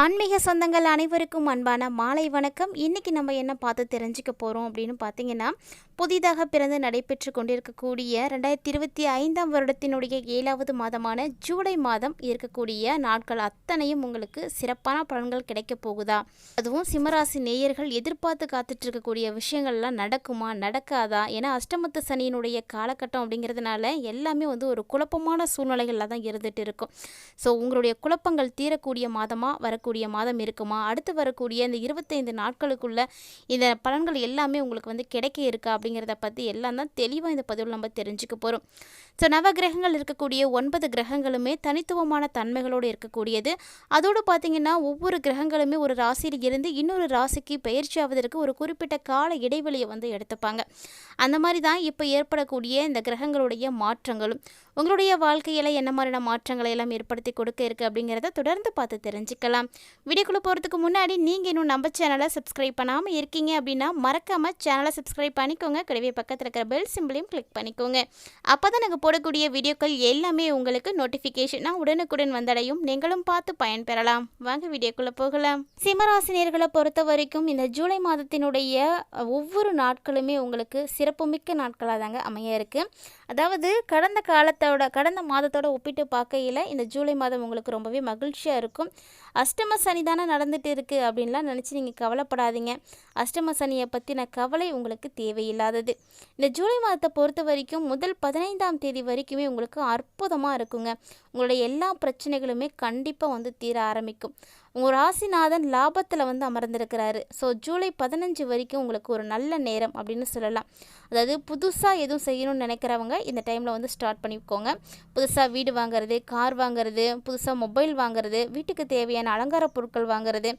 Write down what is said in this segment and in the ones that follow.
ஆன்மீக சொந்தங்கள் அனைவருக்கும் அன்பான மாலை வணக்கம். இன்றைக்கி நம்ம என்ன பார்த்து தெரிஞ்சுக்க போகிறோம் அப்படின்னு பார்த்தீங்கன்னா புதிதாக பிறந்து நடைபெற்று கொண்டிருக்கக்கூடிய ரெண்டாயிரத்தி இருபத்தி ஐந்தாம் வருடத்தினுடைய ஏழாவது மாதமான ஜூலை மாதம் இருக்கக்கூடிய நாட்கள் அத்தனையும் உங்களுக்கு சிறப்பான பலன்கள் கிடைக்க போகுதா? அதுவும் சிம்மராசி நேயர்கள் எதிர்பார்த்து காத்துட்டு இருக்கக்கூடிய விஷயங்கள்லாம் நடக்குமா நடக்காதா? ஏன்னா அஷ்டமத்து சனியினுடைய காலகட்டம் அப்படிங்கிறதுனால எல்லாமே வந்து ஒரு குழப்பமான சூழ்நிலைகளில் தான் இருந்துகிட்டு இருக்கும். ஸோ உங்களுடைய குழப்பங்கள் தீரக்கூடிய மாதமாக வரக்கூடிய மாதம் இருக்குமா? அடுத்து வரக்கூடிய இந்த இருபத்தைந்து நாட்களுக்குள்ள இந்த பலன்கள் எல்லாமே உங்களுக்கு வந்து கிடைக்க இருக்கா? அப்படிங்கிறத பற்றி எல்லாம் தான் தெளிவாக இந்த பதிவில் நம்ம தெரிஞ்சுக்க போகிறோம் ஸோ நவகிரகங்கள் இருக்கக்கூடிய ஒன்பது கிரகங்களுமே தனித்துவமான தன்மைகளோடு இருக்கக்கூடியது. அதோடு பார்த்தீங்கன்னா ஒவ்வொரு கிரகங்களுமே ஒரு ராசியில் இருந்து இன்னொரு ராசிக்கு பயிற்சி ஆவதற்கு ஒரு குறிப்பிட்ட கால இடைவெளியை வந்து எடுத்துப்பாங்க. அந்த மாதிரி தான் இப்போ ஏற்படக்கூடிய இந்த கிரகங்களுடைய மாற்றங்களும். உங்களுடைய வாழ்க்கையில் என்ன மாதிரியான மாற்றங்களை எல்லாம் ஏற்படுத்தி கொடுக்க இருக்குது அப்படிங்கிறத தொடர்ந்து பார்த்து தெரிஞ்சுக்கலாம். வீடியோக்குள்ளே போகிறதுக்கு முன்னாடி நீங்கள் இன்னும் நம்ம சேனலை சப்ஸ்கிரைப் பண்ணாமல் இருக்கீங்க அப்படின்னா மறக்காமல் சேனலை சப்ஸ்கிரைப் பண்ணிக்கோங்க. கூடவே பக்கத்தில் இருக்கிற பெல் சிம்பிளையும் கிளிக் பண்ணிக்கோங்க. அப்போ தான் நாங்கள் போடக்கூடிய வீடியோக்கள் எல்லாமே உங்களுக்கு நோட்டிஃபிகேஷனாக உடனுக்குடன் வந்தடையும். நீங்களும் பார்த்து பயன்பெறலாம். வாங்க வீடியோக்குள்ளே போகலாம். சிம்மராசினியர்களை பொறுத்த வரைக்கும் இந்த ஜூலை மாதத்தினுடைய ஒவ்வொரு நாட்களுமே உங்களுக்கு சிறப்புமிக்க நாட்களாக தாங்க அமைய இருக்குது அதாவது கடந்த காலத்தோட கடந்த மாதத்தோட ஒப்பிட்டு பார்க்கையில் இந்த ஜூலை மாதம் உங்களுக்கு ரொம்பவே மகிழ்ச்சியாக இருக்கும். அஷ்டம சனி தானே நடந்துட்டு இருக்குது அப்படின்லாம் நினச்சி நீங்கள் கவலைப்படாதீங்க. அஷ்டம சனியை பற்றின கவலை உங்களுக்கு தேவையில்லாதது. இந்த ஜூலை மாதத்தை பொறுத்த வரைக்கும் முதல் பதினைந்தாம் தேதி வரைக்குமே உங்களுக்கு அற்புதமாக இருக்குங்க. உங்களுடைய எல்லா பிரச்சனைகளுமே கண்டிப்பாக வந்து தீர ஆரம்பிக்கும். உங்கள் ராசிநாதன் லாபத்தில் வந்து அமர்ந்திருக்கிறாரு. ஸோ ஜூலை பதினஞ்சு வரைக்கும் உங்களுக்கு ஒரு நல்ல நேரம் அப்படின்னு சொல்லலாம். அதாவது புதுசாக எதுவும் செய்யணும்னு நினைக்கிறவங்க இந்த டைமில் வந்து ஸ்டார்ட் பண்ணிக்கோங்க. புதுசாக வீடு வாங்குறது கார் வாங்குறது புதுசாக மொபைல் வாங்குறது வீட்டுக்கு தேவையான அலங்கார பொருட்கள் வாங்குறது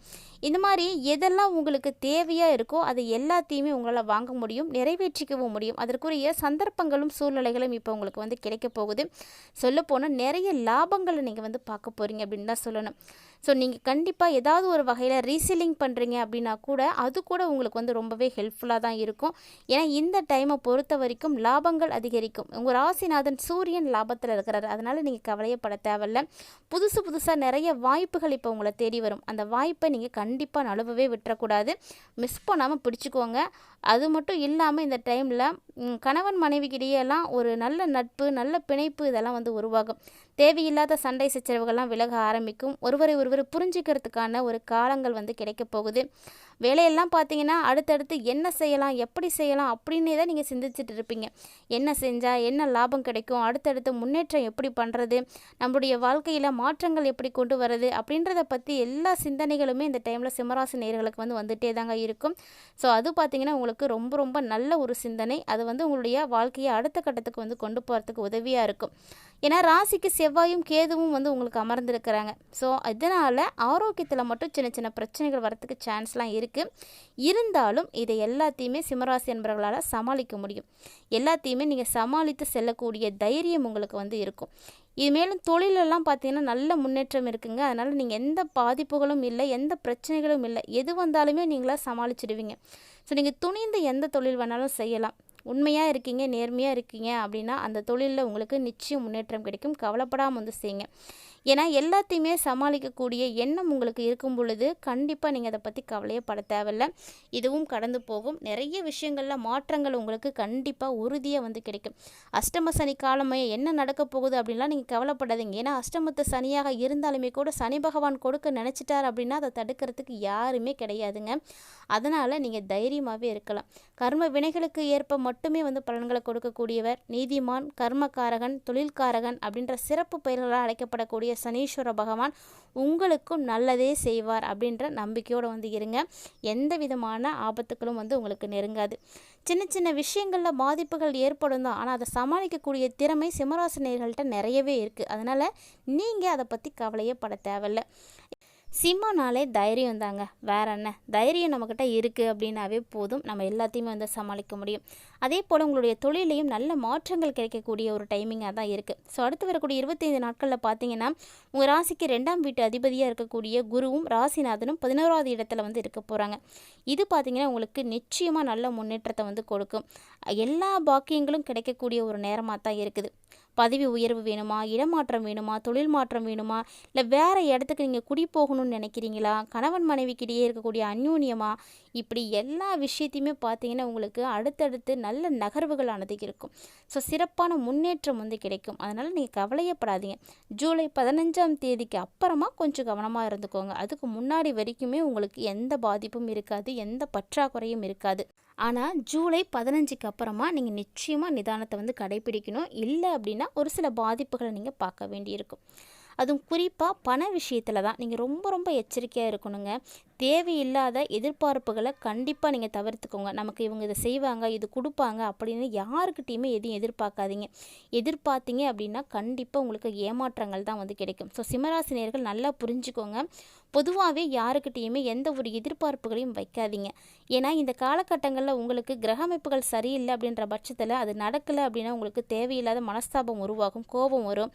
இந்த மாதிரி எதெல்லாம் உங்களுக்கு தேவையாக இருக்கோ அதை எல்லாத்தையுமே உங்களால் வாங்க முடியும் நிறைவேற்றிக்கவும் முடியும். அதற்குரிய சந்தர்ப்பங்களும் சூழ்நிலைகளும் இப்போ உங்களுக்கு வந்து கிடைக்க போகுது. சொல்லப்போனால் நிறைய லாபங்களை நீங்கள் வந்து பார்க்க போகிறீங்க அப்படின்னு தான் சொல்லணும். ஸோ நீங்கள் கண்டிப்பாக கண்டிப்பாக ஏதாவது ஒரு வகையில் ரீசெல்லிங் பண்ணுறீங்க அப்படின்னா கூட அது கூட உங்களுக்கு வந்து ரொம்பவே ஹெல்ப்ஃபுல்லாக தான் இருக்கும். ஏன்னா இந்த டைமை பொறுத்த வரைக்கும் லாபங்கள் அதிகரிக்கும். உங்கள் ராசிநாதன் சூரியன் லாபத்தில் இருக்கிறார். அதனால் நீங்கள் கவலையப்பட தேவையில்ல. புதுசு புதுசாக நிறைய வாய்ப்புகள் இப்போ உங்களை தேடி வரும். அந்த வாய்ப்பை நீங்கள் கண்டிப்பாக நழுவவே விட்டுறக்கூடாது. மிஸ் பண்ணாமல் பிடிச்சிக்கோங்க. அது மட்டும் இல்லாமல் இந்த டைமில் கணவன் மனைவிக்கிடையெல்லாம் ஒரு நல்ல நட்பு நல்ல பிணைப்பு இதெல்லாம் வந்து உருவாகும். தேவையில்லாத சண்டை சச்சரவுகள்லாம் விலக ஆரம்பிக்கும். ஒருவரை ஒருவர் புரிஞ்சுக்கிறதுக்கான ஒரு காலங்கள் வந்து கிடைக்க போகுது. வேலையெல்லாம் பார்த்தீங்கன்னா அடுத்தடுத்து என்ன செய்யலாம் எப்படி செய்யலாம் அப்படின்னே தான் நீங்கள் சிந்திச்சுட்டு இருப்பீங்க. என்ன செஞ்சால் என்ன லாபம் கிடைக்கும் அடுத்தடுத்து முன்னேற்றம் எப்படி பண்ணுறது நம்மளுடைய வாழ்க்கையில் மாற்றங்கள் எப்படி கொண்டு வர்றது அப்படின்றத பற்றி எல்லா சிந்தனைகளுமே இந்த டைமில் சிம்மராசி நேர்களுக்கு வந்து வந்துட்டே தாங்க இருக்கும். ஸோ அது பார்த்திங்கன்னா உங்களுக்கு ரொம்ப ரொம்ப நல்ல ஒரு சிந்தனை. அது வந்து உங்களுடைய வாழ்க்கையை அடுத்த கட்டத்துக்கு வந்து கொண்டு போகிறதுக்கு உதவியாக இருக்கும். ஏன்னா ராசிக்கு செவ்வாயும் கேதுவும் வந்து உங்களுக்கு அமர்ந்திருக்கிறாங்க. ஸோ இதனால் ஆரோக்கியத்தில் மட்டும் சின்ன சின்ன பிரச்சனைகள் வரத்துக்கு சான்ஸ்லாம் இருக்குது இருந்தாலும் இதை எல்லாத்தையுமே சிம்மராசி என்பவர்களால் சமாளிக்க முடியும். எல்லாத்தையுமே நீங்கள் சமாளித்து செல்லக்கூடிய தைரியம் உங்களுக்கு வந்து இருக்கும். இது மேலும் தொழிலெல்லாம் பார்த்தீங்கன்னா நல்ல முன்னேற்றம் இருக்குங்க. அதனால் நீங்கள் எந்த பாதிப்புகளும் இல்லை எந்த பிரச்சனைகளும் இல்லை. எது வந்தாலுமே நீங்களாக சமாளிச்சிடுவீங்க. ஸோ நீங்கள் துணிந்து எந்த தொழில் வேணாலும் செய்யலாம். உண்மையாக இருக்கீங்க நேர்மையாக இருக்கீங்க அப்படின்னா அந்த தொழிலில் உங்களுக்கு நிச்சயம் முன்னேற்றம் கிடைக்கும். கவலைப்படாமல் வந்து செய்யுங்க. ஏன்னா எல்லாத்தையுமே சமாளிக்கக்கூடிய எண்ணம் உங்களுக்கு இருக்கும் பொழுது கண்டிப்பாக நீங்கள் அதை பற்றி கவலையே பட தேவையில்ல. இதுவும் கடந்து போகும். நிறைய விஷயங்களில் மாற்றங்கள் உங்களுக்கு கண்டிப்பாக உறுதியாக வந்து கிடைக்கும். அஷ்டம சனி காலமே என்ன நடக்க போகுது அப்படின்லாம் நீங்கள் கவலைப்படாதீங்க. ஏன்னா அஷ்டமத்து சனியாக இருந்தாலுமே கூட சனி பகவான் கொடுக்க நினச்சிட்டார் அப்படின்னா அதை தடுக்கிறதுக்கு யாருமே கிடையாதுங்க. அதனால் நீங்கள் தைரியமாகவே இருக்கலாம். கர்ம வினைகளுக்கு ஏற்ப மட்டுமே வந்து பலன்களை கொடுக்கக்கூடியவர் நீதிமான் கர்மக்காரகன் தொழில்காரகன் அப்படின்ற சிறப்பு பெயர்களால் அழைக்கப்படக்கூடிய சனீஸ்வர பகவான் உங்களுக்கும் நல்லதே செய்வார் அப்படின்ற நம்பிக்கையோடு வந்து இருங்க. எந்த விதமான ஆபத்துக்களும் வந்து உங்களுக்கு நெருங்காது. சின்ன சின்ன விஷயங்களில் பாதிப்புகள் ஏற்படும் தான். ஆனால் அதை சமாளிக்கக்கூடிய திறமை சிம்மராசினியர்கள்ட்ட நிறையவே இருக்குது அதனால் நீங்கள் அதை பற்றி கவலையே பட தேவையில்லை. சிம்மனாலே தைரியம் தாங்க வேற என்ன? தைரியம் நம்மக்கிட்ட இருக்குது அப்படின்னாவே போதும். நம்ம எல்லாத்தையுமே வந்து சமாளிக்க முடியும். அதே போல் உங்களுடைய தொழிலையும் நல்ல மாற்றங்கள் கிடைக்கக்கூடிய ஒரு டைமிங்காக தான் இருக்குது ஸோ அடுத்து வரக்கூடிய இருபத்தைந்து நாட்களில் பார்த்தீங்கன்னா உங்கள் ராசிக்கு ரெண்டாம் வீட்டு அதிபதியாக இருக்கக்கூடிய குருவும் ராசிநாதனும் பதினோராவது இடத்துல வந்து இருக்க போகிறாங்க இது பார்த்திங்கன்னா உங்களுக்கு நிச்சயமாக நல்ல முன்னேற்றத்தை வந்து கொடுக்கும். எல்லா பாக்கியங்களும் கிடைக்கக்கூடிய ஒரு நேரமாக தான் இருக்குது. பதவி உயர்வு வேணுமா இடமாற்றம் வேணுமா தொழில் மாற்றம் வேணுமா இல்லை வேறு இடத்துக்கு நீங்கள் குடி போகணும்னு நினைக்கிறீங்களா? கணவன் மனைவிக்கிடையே இருக்கக்கூடிய அந்யூன்யமா? இப்படி எல்லா விஷயத்தையுமே பார்த்தீங்கன்னா உங்களுக்கு அடுத்தடுத்து நல்ல நகர்வுகளானது இருக்கும். ஸோ சிறப்பான முன்னேற்றம் வந்து கிடைக்கும். அதனால் நீங்கள் கவலையப்படாதீங்க. ஜூலை பதினஞ்சாம் தேதிக்கு அப்புறமா கொஞ்சம் கவனமாக இருந்துக்கோங்க. அதுக்கு முன்னாடி வரைக்குமே உங்களுக்கு எந்த பாதிப்பும் இருக்காது எந்த பற்றாக்குறையும் இருக்காது. ஆனால் ஜூலை பதினஞ்சுக்கு அப்புறமா நீங்கள் நிச்சயமாக நிதானத்தை வந்து கடைபிடிக்கணும். இல்லை அப்படின்னா ஒரு சில பாதிப்புகளை நீங்கள் பார்க்க வேண்டியிருக்கும். அதுவும் குறிப்பாக பண விஷயத்தில் தான். நீங்கள் ரொம்ப ரொம்ப எச்சரிக்கையாக இருக்கணுங்க. தேவையில்லாத எதிர்பார்ப்புகளை கண்டிப்பாக நீங்கள் தவிர்த்துக்கோங்க. நமக்கு இவங்க இதை செய்வாங்க இது கொடுப்பாங்க அப்படின்னு யாருக்கிட்டேயுமே எதையும் எதிர்பார்க்காதீங்க. எதிர்பார்த்தீங்க அப்படின்னா கண்டிப்பாக உங்களுக்கு ஏமாற்றங்கள் தான் வந்து கிடைக்கும். ஸோ சிம்மராசினியர்கள் நல்லா புரிஞ்சுக்கோங்க. பொதுவாகவே யாருக்கிட்டேயுமே எந்த ஒரு எதிர்பார்ப்புகளையும் வைக்காதீங்க. ஏன்னா இந்த காலகட்டங்களில் உங்களுக்கு கிரக அமைப்புகள் சரியில்லை அப்படின்ற பட்சத்தில் அது நடக்கலை அப்படின்னா உங்களுக்கு தேவையில்லாத மனஸ்தாபம் உருவாகும் கோபம் வரும்.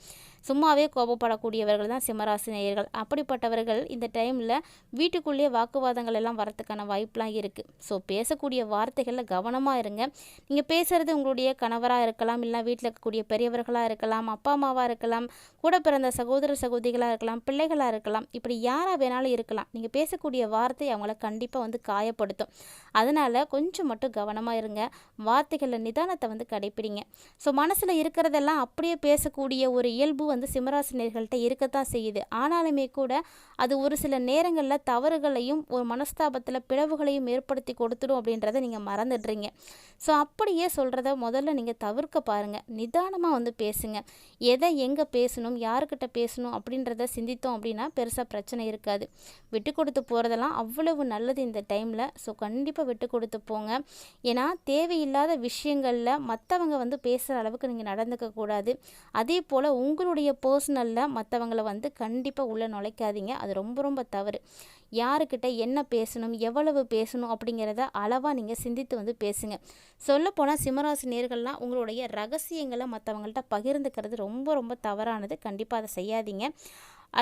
சும்மாவே கோபப்படக்கூடியவர்கள் தான் சிம்மராசினியர்கள் அப்படிப்பட்டவர்கள் இந்த டைமில் வீட்டுக்குள்ளேயே வாக்குவாதங்கள் எல்லாம் வரத்துக்கான வாய்ப்பெலாம் இருக்குது ஸோ பேசக்கூடிய வார்த்தைகளில் கவனமாக இருங்க. நீங்கள் பேசுகிறது உங்களுடைய கணவராக இருக்கலாம் இல்லை வீட்டில் இருக்கக்கூடிய பெரியவர்களாக இருக்கலாம் அப்பா அம்மாவாக இருக்கலாம் கூட பிறந்த சகோதர சகோதரிகளாக இருக்கலாம் பிள்ளைகளாக இருக்கலாம் இப்படி யாராக வேணாலும் இருக்கலாம். நீங்கள் பேசக்கூடிய வார்த்தை அவங்கள கண்டிப்பாக வந்து காயப்படுத்தும். அதனால் கொஞ்சம் மட்டும் கவனமாக இருங்க. வார்த்தைகளில் நிதானத்தை வந்து கடைப்பிடிங்க. ஸோ மனசில் இருக்கிறதெல்லாம் அப்படியே பேசக்கூடிய ஒரு இயல்பு வந்து சிம்மராசினியர்கள்ட்ட இருக்கத்தான் செய்யுது. ஆனாலுமே கூட அது ஒரு சில நேரங்களில் தவறுகளை தவறுகளையும் ஒரு மனஸ்தாபத்தில் பிளவுகளையும் ஏற்படுத்தி கொடுத்துடும் அப்படின்றத நீங்கள் மறந்துடுறீங்க. ஸோ அப்படியே சொல்கிறத முதல்ல நீங்கள் தவிர்க்க பாருங்கள் நிதானமாக வந்து பேசுங்க. எதை எங்கே பேசணும் யாருக்கிட்ட பேசணும் அப்படின்றத சிந்தித்தோம் அப்படின்னா பெருசாக பிரச்சனை இருக்காது. விட்டு கொடுத்து போகிறதெல்லாம் அவ்வளவு நல்லது இந்த டைமில். ஸோ கண்டிப்பாக விட்டு கொடுத்து போங்க. ஏன்னா தேவையில்லாத விஷயங்களில் மற்றவங்க வந்து பேசுகிற அளவுக்கு நீங்கள் நடந்துக்க கூடாது. அதே போல் உங்களுடைய பர்சனலில் மற்றவங்கள வந்து கண்டிப்பாக உள்ளே நுழைக்காதீங்க. அது ரொம்ப ரொம்ப தவறு. யாருக்கு யார்கிட்ட என்ன பேசணும் எவ்வளவு பேசணும் அப்படிங்கிறத அளவாக நீங்கள் சிந்தித்து வந்து பேசுங்க. சொல்லப்போனால் சிம்மராசி நேர்கள்லாம் உங்களுடைய ரகசியங்களை மற்றவங்கள்ட்ட பகிர்ந்துக்கிறது ரொம்ப ரொம்ப தவறானது. கண்டிப்பாக அதை செய்யாதீங்க.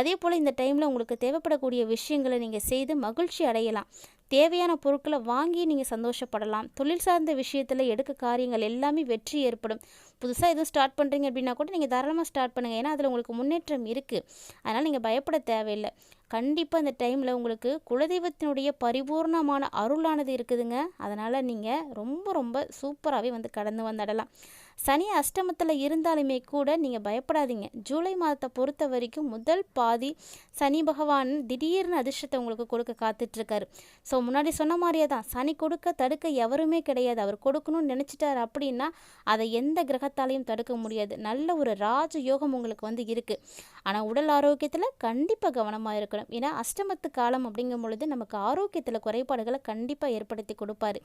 அதே போல் இந்த டைமில் உங்களுக்கு தேவைப்படக்கூடிய விஷயங்களை நீங்கள் செய்து மகிழ்ச்சி அடையலாம். தேவையான பொருட்களை வாங்கி நீங்கள் சந்தோஷப்படலாம். தொழில் சார்ந்த விஷயத்தில் எடுக்க காரியங்கள் எல்லாமே வெற்றி ஏற்படும். புதுசாக எதுவும் ஸ்டார்ட் பண்ணுறீங்க அப்படின்னா கூட நீங்கள் தாராளமாக ஸ்டார்ட் பண்ணுங்கள் ஏன்னா அதில் உங்களுக்கு முன்னேற்றம் இருக்குது அதனால் நீங்கள் பயப்பட தேவையில்லை. கண்டிப்பாக அந்த டைமில் உங்களுக்கு குலதெய்வத்தினுடைய பரிபூர்ணமான அருளானது இருக்குதுங்க. அதனால் நீங்கள் ரொம்ப ரொம்ப சூப்பராகவே வந்து கடந்து வந்துடலாம். சனி அஷ்டமத்தில் இருந்தாலுமே கூட நீங்கள் பயப்படாதீங்க. ஜூலை மாதத்தை பொறுத்த வரைக்கும் முதல் பாதி சனி பகவான் திடீர்னு அதிர்ஷ்டத்தை உங்களுக்கு கொடுக்க காத்துட்ருக்காரு. ஸோ முன்னாடி சொன்ன மாதிரியே தான். சனி கொடுக்க தடுக்க எவருமே கிடையாது. அவர் கொடுக்கணும்னு நினச்சிட்டார் அப்படின்னா அதை எந்த கிரகத்தாலையும் தடுக்க முடியாது. நல்ல ஒரு ராஜ யோகம் உங்களுக்கு வந்து இருக்குது ஆனால் உடல் ஆரோக்கியத்தில் கண்டிப்பாக கவனமாக இருக்கணும். ஏன்னா அஷ்டமத்து காலம் அப்படிங்கும் பொழுது நமக்கு ஆரோக்கியத்தில் குறைபாடுகளை கண்டிப்பாக ஏற்படுத்தி கொடுப்பாரு.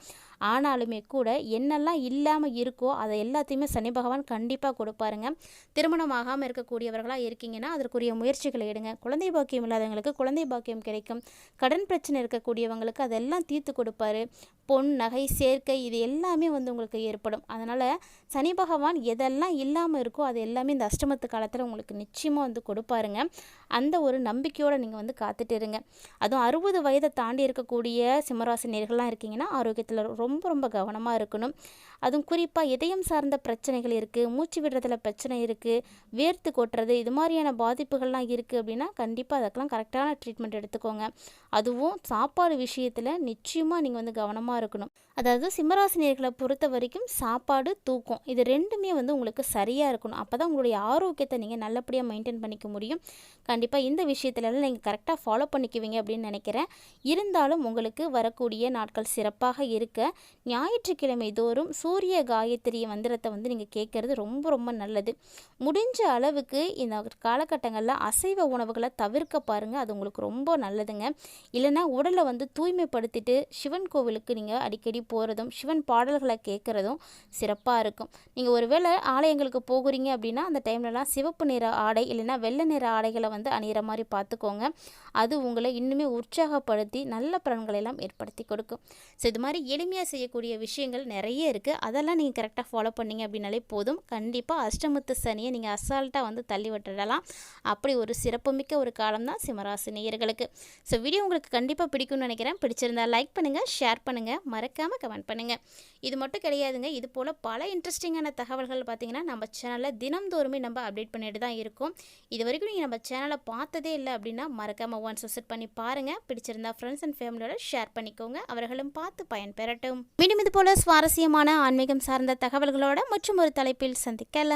ஆனாலுமே கூட என்னெல்லாம் இல்லாமல் இருக்கோ அதை எல்லாத்தையும் சனி பகவான் கண்டிப்பாக கொடுப்பாருங்க. திருமணம் ஆகாமல் இருக்கக்கூடியவர்களாக இருக்கீங்கன்னா அதற்குரிய முயற்சிகளை எடுங்க. குழந்தை பாக்கியம் இல்லாதவங்களுக்கு குழந்தை பாக்கியம் கிடைக்கும். கடன் பிரச்சனை இருக்கக்கூடியவங்களுக்கு அதெல்லாம் தீர்த்து கொடுப்பாரு. பொன் நகை சேர்க்கை இது எல்லாமே வந்து உங்களுக்கு ஏற்படும். அதனால் சனி பகவான் எதெல்லாம் இல்லாமல் இருக்கோ அது எல்லாமே இந்த அஷ்டமத்து காலத்தில் உங்களுக்கு நிச்சயமாக வந்து கொடுப்பாருங்க. அந்த ஒரு நம்பிக்கையோடு நீங்கள் வந்து காத்துட்டு இருங்க அதுவும் அறுபது வயதை தாண்டி இருக்கக்கூடிய சிம்மராசி நேர்கள்லாம் இருக்கீங்கன்னா ஆரோக்கியத்தில் ரொம்ப ரொம்ப கவனமாக இருக்கணும். அதுவும் குறிப்பாக இதயம் சார்ந்த பிரச்சனைகள் இருக்குது மூச்சு விடுறதுல பிரச்சனை இருக்குது வேர்த்து கொட்டுறது இது மாதிரியான பாதிப்புகள்லாம் இருக்குது அப்படின்னா கண்டிப்பாக அதுக்கெல்லாம் கரெக்டான ட்ரீட்மெண்ட் எடுத்துக்கோங்க. அதுவும் சாப்பாடு விஷயத்தில் நிச்சயமாக நீங்கள் வந்து கவனமாக இருக்கணும். அதாவது சிம்மராசினியர்களை பொறுத்த வரைக்கும் சாப்பாடு தூக்கம் இது ரெண்டுமே வந்து உங்களுக்கு சரியாக இருக்கணும். அப்போ தான் உங்களுடைய ஆரோக்கியத்தை நீங்கள் நல்லபடியாக மெயின்டைன் பண்ணிக்க முடியும். கண்டிப்பாக இந்த விஷயத்துலலாம் நீங்கள் கரெக்டாக ஃபாலோ பண்ணிக்குவீங்க அப்படின்னு நினைக்கிறேன். இருந்தாலும் உங்களுக்கு வரக்கூடிய நாட்கள் சிறப்பாக இருக்க ஞாயிற்றுக்கிழமை தோறும் சூரிய காயத்ரி மந்திரத்தை வந்து நீங்கள் கேட்குறது ரொம்ப ரொம்ப நல்லது. முடிஞ்ச அளவுக்கு இந்த காலகட்டங்களில் அசைவ உணவுகளை தவிர்க்க பாருங்கள் அது உங்களுக்கு ரொம்ப நல்லதுங்க. இல்லைன்னா உடலை வந்து தூய்மைப்படுத்திட்டு சிவன் கோவிலுக்கு நீங்கள் நீங்கள் அடிக்கடி போகிறதும் சிவன் பாடல்களை கேட்குறதும் சிறப்பாக இருக்கும். நீங்கள் ஒருவேளை ஆலயங்களுக்கு போகிறீங்க அப்படின்னா அந்த டைம்லலாம் சிவப்பு நிற ஆடை இல்லைன்னா வெள்ளை நிற ஆடைகளை வந்து அணிகிற மாதிரி பார்த்துக்கோங்க. அது உங்களை இன்னுமே உற்சாகப்படுத்தி நல்ல பலன்களை எல்லாம் ஏற்படுத்தி கொடுக்கும். ஸோ இது மாதிரி எளிமையாக செய்யக்கூடிய விஷயங்கள் நிறைய இருக்குது அதெல்லாம் நீங்கள் கரெக்டாக ஃபாலோ பண்ணீங்க அப்படின்னாலே போதும். கண்டிப்பாக அஷ்டமுத்து சனியை நீங்கள் அசால்ட்டாக வந்து தள்ளி விட்டுடலாம். அப்படி ஒரு சிறப்புமிக்க ஒரு காலம் தான் சிம்மராசி நேயர்களுக்கு. ஸோ வீடியோ உங்களுக்கு கண்டிப்பாக பிடிக்கும்னு நினைக்கிறேன். பிடிச்சிருந்தா லைக் பண்ணுங்கள் ஷேர் பண்ணுங்கள் மறக்காமல் கமெண்ட் பண்ணுங்கள் இது மட்டும் கிடையாதுங்க. இது போல் பல இன்ட்ரெஸ்டிங்கான தகவல்கள் பார்த்தீங்கன்னா நம்ம சேனலில் தினம்தோறுமே நம்ம அப்டேட் பண்ணிட்டு தான் இருக்கோம். இது வரைக்கும் நீங்கள் நம்ம சேனலை பார்த்ததே இல்லை அப்படின்னா மறக்காமல் ஒன்ஸ் விசிட் பண்ணி பாருங்கள் பிடிச்சிருந்தா ஃப்ரெண்ட்ஸ் அண்ட் ஃபேமிலியோட ஷேர் பண்ணிக்கோங்க. அவர்களும் பார்த்து பயன்பெறட்டும். மீண்டும் இது போல் சுவாரஸ்யமான ஆன்மீகம் சார்ந்த தகவல்களோட மற்றும் ஒரு தலைப்பில் சந்திக்கலாம்.